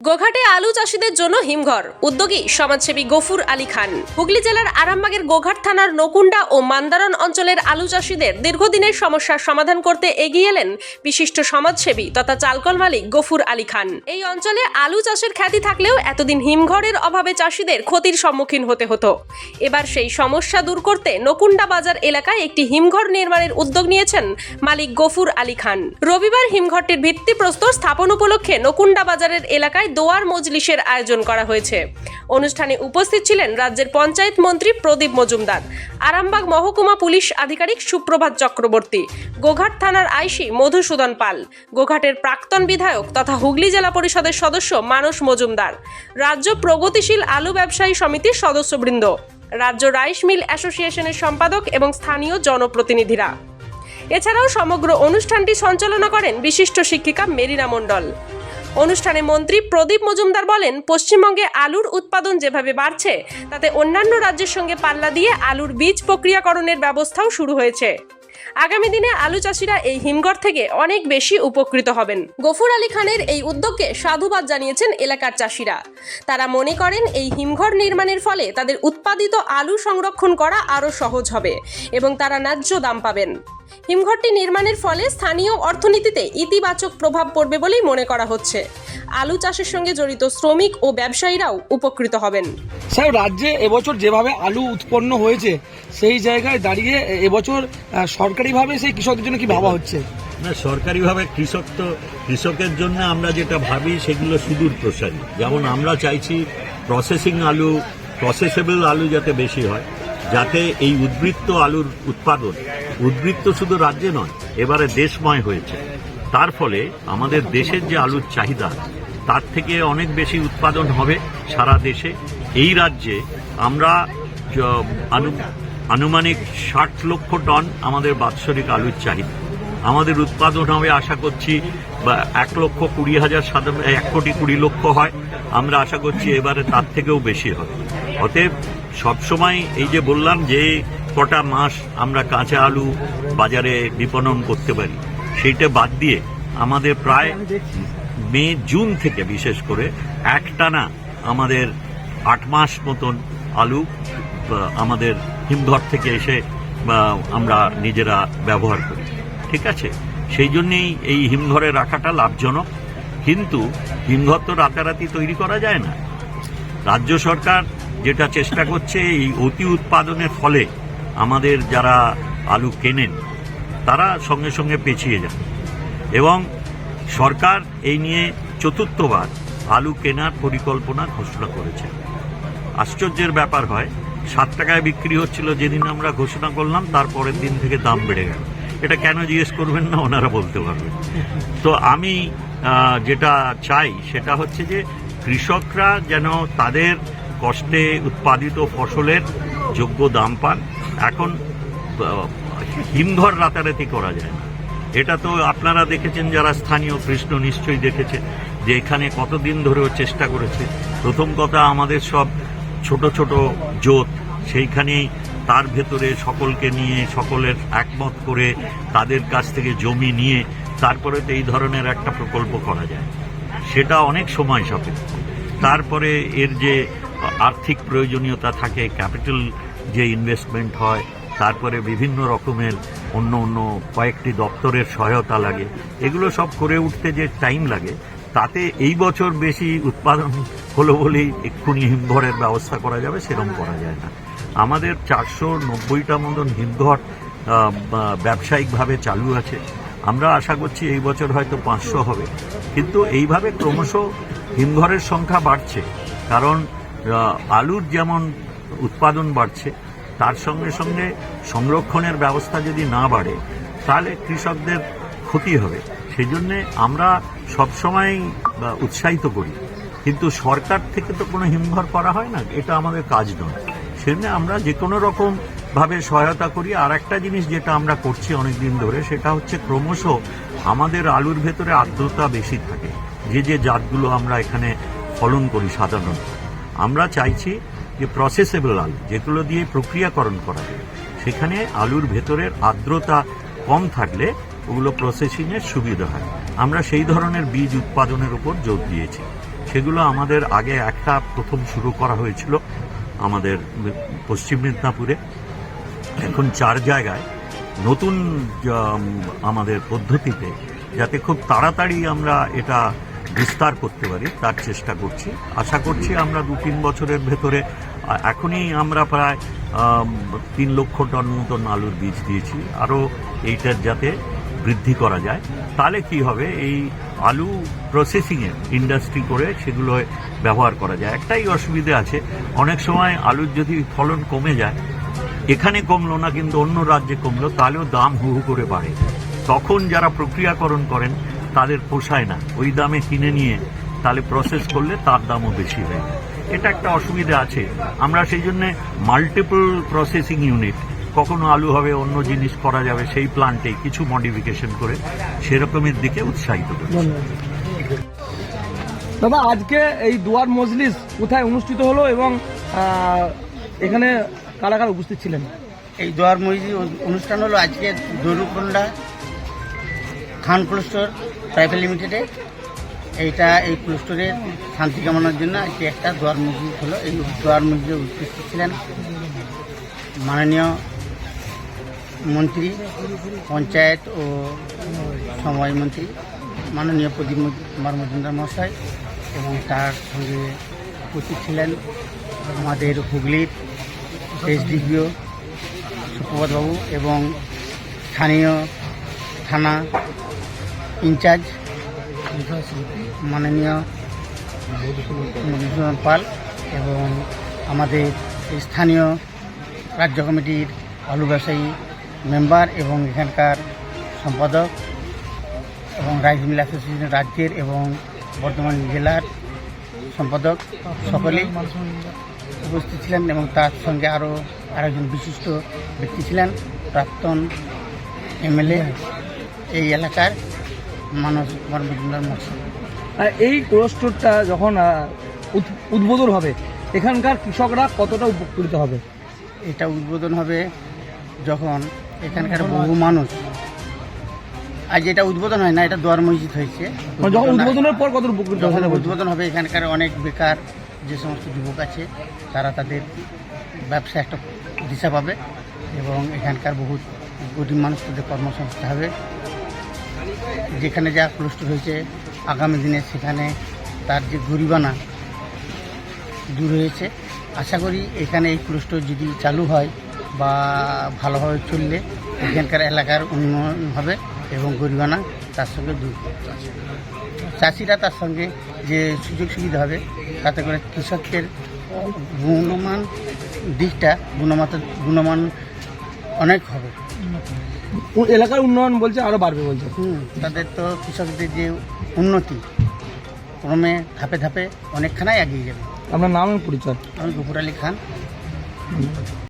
গোঘাটে আলু চাষিদের জন্য হিমঘর। উদ্যোগী সমাজসেবী গফুর আলী খান। হুগলি জেলার আরামবাগের গোঘাট থানার নকুন্ডা ও মান্দারন অঞ্চলের আলু চাষিদের দীর্ঘদিনের সমস্যার সমাধান করতে এগিয়ে এলেন বিশিষ্ট সমাজসেবী তথা চালকল মালিক গফুর আলী খান। এই অঞ্চলে আলু চাষের খ্যাতি থাকলেও এতদিন হিমঘরের অভাবে চাষিদের ক্ষতির সম্মুখীন হতে হতো। এবার সেই সমস্যা দূর করতে নকুন্ডা বাজার এলাকায় একটি হিমঘর নির্মাণের উদ্যোগ নিয়েছেন মালিক গফুর আলী খান। রবিবার হিমঘরটির ভিত্তিপ্রস্তর স্থাপন উপলক্ষে নকুন্ডা বাজারের এলাকায় দোয়ার মজলিসের আয়োজন করা হয়েছে। অনুষ্ঠানে উপস্থিত ছিলেন রাজ্যের পঞ্চায়েত মন্ত্রী প্রদীপ মজুমদার, আরামবাগ মহকুমা পুলিশ আধিকারিক সুপ্রভাত চক্রবর্তী, গোঘাট থানার আইসি মধুসূদন পাল, গোঘাটের প্রাক্তন বিধায়ক তথা হুগলি জেলা পরিষদের সদস্য মানস মজুমদার, রাজ্য প্রগতিশীল আলু ব্যবসায়ী সমিতির সদস্যবৃন্দ, রাজ্য রাইস মিল অ্যাসোসিয়েশনের সম্পাদক এবং স্থানীয় জনপ্রতিনিধিরা। এছাড়াও সমগ্র অনুষ্ঠানটি সঞ্চালনা করেন বিশিষ্ট শিক্ষিকা মেরিনা মণ্ডল। অনুষ্ঠানে মন্ত্রী প্রদীপ মজুমদার বলেন, পশ্চিমবঙ্গে আলুর উৎপাদন যেভাবে বাড়ছে, তাতে অন্যান্য রাজ্যের সঙ্গে পাল্লা দিয়ে আলুর বীজ প্রক্রিয়াকরণের ব্যবস্থাও শুরু হয়েছে। আগামী দিনে আলু চাষিরা এই হিমঘর থেকে অনেক বেশি উপকৃত হবেন। গফুর আলী খানের এই উদ্যোগকে সাধুবাদ জানিয়েছেন এলাকার চাষিরা। তারা মনে করেন এই হিমঘর নির্মাণের ফলে তাদের উৎপাদিত আলু সংরক্ষণ করা আরও সহজ হবে এবং তারা ন্যায্য দাম পাবেন। হিমঘরটি নির্মাণের ফলে স্থানীয় অর্থনীতিতে ইতিবাচক প্রভাব পড়বে বলেই মনে করা হচ্ছে। আলু চাষের সঙ্গে জড়িত শ্রমিক ও ব্যবসায়ীরাও উপকৃত হবেন। স্যার রাজ্যে এবছর যেভাবে আলু উৎপন্ন হয়েছে সেই জায়গায় দাঁড়িয়ে এবছর সরকারিভাবে সেই কৃষকদের জন্য কি ভাবা হচ্ছে? না সরকারিভাবে কৃষক তো কৃষকের জন্য আমরা যেটা ভাবি সেগুলো সুদূর প্রসারী। যেমন আমরা চাইছি প্রসেসিং আলু প্রসেসেবল আলু যাতে বেশি হয় যাতে এই উদ্বৃত্ত আলুর উৎপাদন উদ্বৃত্ত শুধু রাজ্যে নয় এবারে দেশময় হয়েছে। তার ফলে আমাদের দেশের যে আলুর চাহিদা তার থেকে অনেক বেশি উৎপাদন হবে সারা দেশে। এই রাজ্যে আমরা আনু- আনুমানিক ষাট লক্ষ টন আমাদের বাৎসরিক আলুর চাহিদা। আমাদের উৎপাদন হবে, আশা করছি, বা এক লক্ষ কুড়ি হাজার সাধারণ, এক কোটি কুড়ি লক্ষ হয়। আমরা আশা করছি এবারে তার থেকেও বেশি হবে। অতএব সবসময় এই যে বললাম যে কটা মাস আমরা কাঁচা আলু বাজারে বিপণন করতে পারি, সেইটা বাদ দিয়ে আমাদের প্রায় মে, জুন থেকে বিশেষ করে একটানা আমাদের আট মাস মতন আলু আমাদের হিমঘর থেকে এসে আমরা নিজেরা ব্যবহার করি। ঠিক আছে? সেই জন্যেই এই হিমঘরে রাখাটা লাভজনক। কিন্তু হিমঘর তো রাতারাতি তৈরি করা যায় না। রাজ্য সরকার যেটা চেষ্টা করছে এই অতি উৎপাদনের ফলে আমাদের যারা আলু কেনেন, তারা সঙ্গে সঙ্গে পেছিয়ে যান। এবং সরকার এই নিয়ে চতুর্থবার আলু কেনার পরিকল্পনা ঘোষণা করেছে। আশ্চর্যের ব্যাপার হয়, সাত টাকায় বিক্রি হচ্ছিল যেদিন আমরা ঘোষণা করলাম, তারপরের দিন থেকে দাম বেড়ে গেল। এটা কেন জিজ্ঞেস করবেন না, ওনারা বলতে পারবেন। তো আমি যেটা চাই সেটা হচ্ছে যে কৃষকরা যেন তাদের কষ্টে উৎপাদিত ফসলের যোগ্য দাম পান। এখন হিমঘর রাতারাতি করা যায় না। এটা তো আপনারা দেখেছেন যারা স্থানীয় কৃষ্ণ নিশ্চয়ই দেখেছে যে এখানে কতদিন ধরেও চেষ্টা করেছে। প্রথম কথা আমাদের সব ছোট ছোট জোট সেইখানেই তার ভেতরে সকলকে নিয়ে, সকলের একমত করে তাদের কাছ থেকে জমি নিয়ে তারপরে তো এই ধরনের একটা প্রকল্প করা যায়। সেটা অনেক সময় সাপেক্ষ। তারপরে এর যে আর্থিক প্রয়োজনীয়তা থাকে, ক্যাপিটাল যে ইনভেস্টমেন্ট হয় তারপরে বিভিন্ন রকমের অন্য অন্য কয়েকটি দপ্তরের সহায়তা লাগে। এগুলো সব করে উঠতে যে টাইম লাগে, তাতে এই বছর বেশি উৎপাদন হলো বলেই এক্ষুনি হিমঘরের ব্যবস্থা করা যাবে, সেরকম করা যায় না। আমাদের চারশো নব্বইটা মতন হিমঘর ব্যবসায়িকভাবে চালু আছে। আমরা আশা করছি এই বছর হয়তো পাঁচশো হবে। কিন্তু এইভাবে ক্রমশ হিমঘরের সংখ্যা বাড়ছে। কারণ আলুর যেমন উৎপাদন বাড়ছে তার সঙ্গে সঙ্গে সংরক্ষণের ব্যবস্থা যদি না বাড়ে, তাহলে কৃষকদের ক্ষতি হবে। সেই জন্যে আমরা সবসময় উৎসাহিত করি। কিন্তু সরকার থেকে তো কোনো হিমঘর করা হয় না, এটা আমাদের কাজ নয়। সেজন্য আমরা যে কোনো রকম ভাবে সহায়তা করি। আর একটা জিনিস যেটা আমরা করছি অনেক দিন ধরে, সেটা হচ্ছে ক্রমশ আমাদের আলুর ভেতরে আর্দ্রতা বেশি থাকে। যে যে জাতগুলো আমরা এখানে ফলন করি সাধারণত। আমরা চাইছি যে প্রসেসেবল আলু যেগুলো দিয়ে প্রক্রিয়াকরণ করা যায়, সেখানে আলুর ভেতরের আর্দ্রতা কম থাকলে ওগুলো প্রসেসিংয়ের সুবিধা হয়। আমরা সেই ধরনের বীজ উৎপাদনের উপর জোর দিয়েছি। সেগুলো আমাদের আগে একটা প্রথম শুরু করা হয়েছিল আমাদের পশ্চিম মেদিনীপুরে। এখন চার জায়গায় নতুন আমাদের পদ্ধতিতে যাতে খুব তাড়াতাড়ি আমরা এটা বিস্তার করতে পারি, তার চেষ্টা করছি। আশা করছি আমরা দু তিন বছরের ভেতরে এখনই আমরা প্রায় তিন লক্ষ টন মতন আলুর বীজ দিয়েছি। আরও এইটার যাতে বৃদ্ধি করা যায়। তাহলে কি হবে? এই আলু প্রসেসিংয়ের ইন্ডাস্ট্রি করে সেগুলো ব্যবহার করা যায়। একটাই অসুবিধে আছে, অনেক সময় আলুর যদি ফলন কমে যায়, এখানে কমলো না কিন্তু অন্য রাজ্যে কমলো, তাহলেও দাম হু হু করে বাড়ে। তখন যারা প্রক্রিয়াকরণ করেন, তাদের পোষায় না। ওই দামে কিনে নিয়ে তাহলে প্রসেস করলে তার দামও বেশি হয়ে যায়। এটা একটা অসুবিধা আছে। আমরা সেই জন্য মাল্টিপল প্রসেসিং ইউনিট কখনো আলু হবে অন্য জিনিস করা যাবে সেই প্ল্যান্টে কিছু মডিফিকেশন করে সেরকমের দিকে উৎসাহিত করি দাদা আজকে এই দুয়ার মজলিস কোথায় অনুষ্ঠিত হলো এবং এখানে কারা কারা উপস্থিত ছিলেন? এই দোয়ার মসজিদ অনুষ্ঠান হলো আজকে দরুকন্ডা খান ক্লোস্টোর প্রাইভেট লিমিটেডে। এইটা এই ক্লোস্টোরের শান্তি কামনার জন্য আজকে একটা দোয়ার মসজিদ হলো। এই দোয়ার মসজিদে উপস্থিত ছিলেন মাননীয় মন্ত্রী, পঞ্চায়েত ও সময় মন্ত্রী মাননীয় প্রদীপ কুমার মজুমদার মহাশয় এবং তার সঙ্গে উপস্থিত ছিলেন আমাদের হুগলির এসডিপিও সুপ্রভাতবাবু এবং স্থানীয় থানা ইনচার্জ মাননীয় মধুসূদন পাল এবং আমাদের স্থানীয় রাজ্য কমিটির আলু ব্যবসায়ী মেম্বার এবং এখানকার সম্পাদক এবং রাইস মিল অ্যাসোসিয়েশন রাজ্যের এবং বর্ধমান জেলার সম্পাদক সকলেই উপস্থিত ছিলেন এবং তার সঙ্গে আরও আরেকজন বিশিষ্ট ব্যক্তি ছিলেন প্রাক্তন এমএলএ এই এলাকার মানস মজুমদার আর এই ক্লোস্টোরটা যখন উদ- উদ্বোধন হবে এখানকার কৃষকরা কতটা উপকৃত হবে? এটা উদ্বোধন হবে যখন এখানকার বহু মানুষ আজ এটা উদ্বোধন হয় না এটা দোয়ার মসজিদ হয়েছে। মানে যখন উদ্বোধনের পর কত উপকৃত যখন হবে উদ্বোধন হবে এখানকার অনেক বেকার যে সমস্ত যুবক আছে তারা তাদের ব্যবসা একটা দিশা পাবে এবং এখানকার বহু গরিব মানুষ তাদের কর্মসংস্থা হবে। যেখানে যা ক্লস্টার হয়েছে আগামী দিনে সেখানে তার যে গরিবানা দূর হয়েছে। আশা করি এখানে এই ক্লস্টার যদি চালু হয় বা ভালোভাবে চললে এখানকার এলাকার উন্নয়ন হবে এবং গরিবানা তার সঙ্গে দূর চাষিরা তার সঙ্গে যে সুযোগ সুবিধা হবে, তাতে করে কৃষকের গুণমান দিকটা গুণমাত গুণমান অনেক হবে। এলাকার উন্নয়ন বলছে আরও বাড়বে বলছে। হুম। তাদের তো কৃষকদের যে উন্নতি ক্রমে ধাপে ধাপে অনেকখানাই এগিয়ে যাবে। আপনার নাম পরিচয়? আমি গফুর আলী খান।